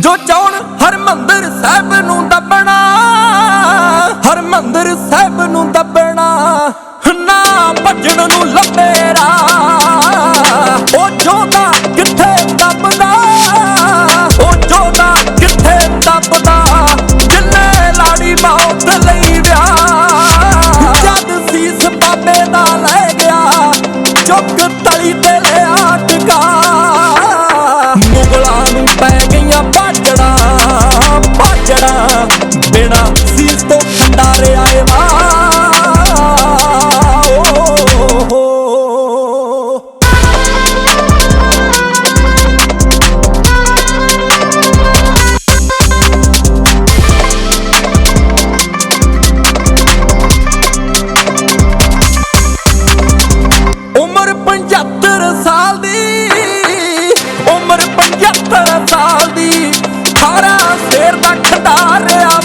ਜੋ ਚਾਹਣ ਹਰਮੰਦਰ ਸਾਹਿਬ ਨੂੰ ਦੱਬਣਾ ਹਰਮੰਦਰ ਸਾਹਿਬ ਨੂੰ ਦੱਬਣਾ, ਨਾ ਭਜਣ ਨੂੰ ਲੱਭੇ ਰਾ ਦੇਰ ਤੱਕ ਖੰਡਾਰਿਆ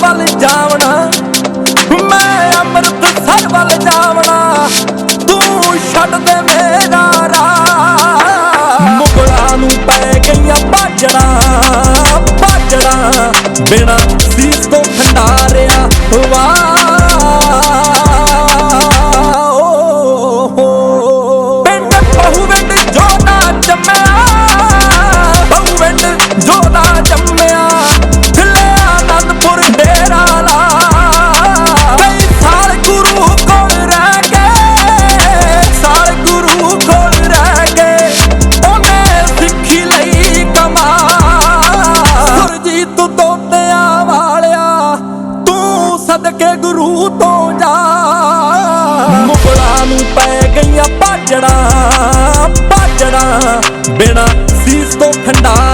falling down ਪੈ ਗਈਆਂ ਬਾਜੜਾਂ ਬਾਜੜਾਂ। ਬਿਨਾ ਸੀਸ ਤੋਂ ਖੰਡਾ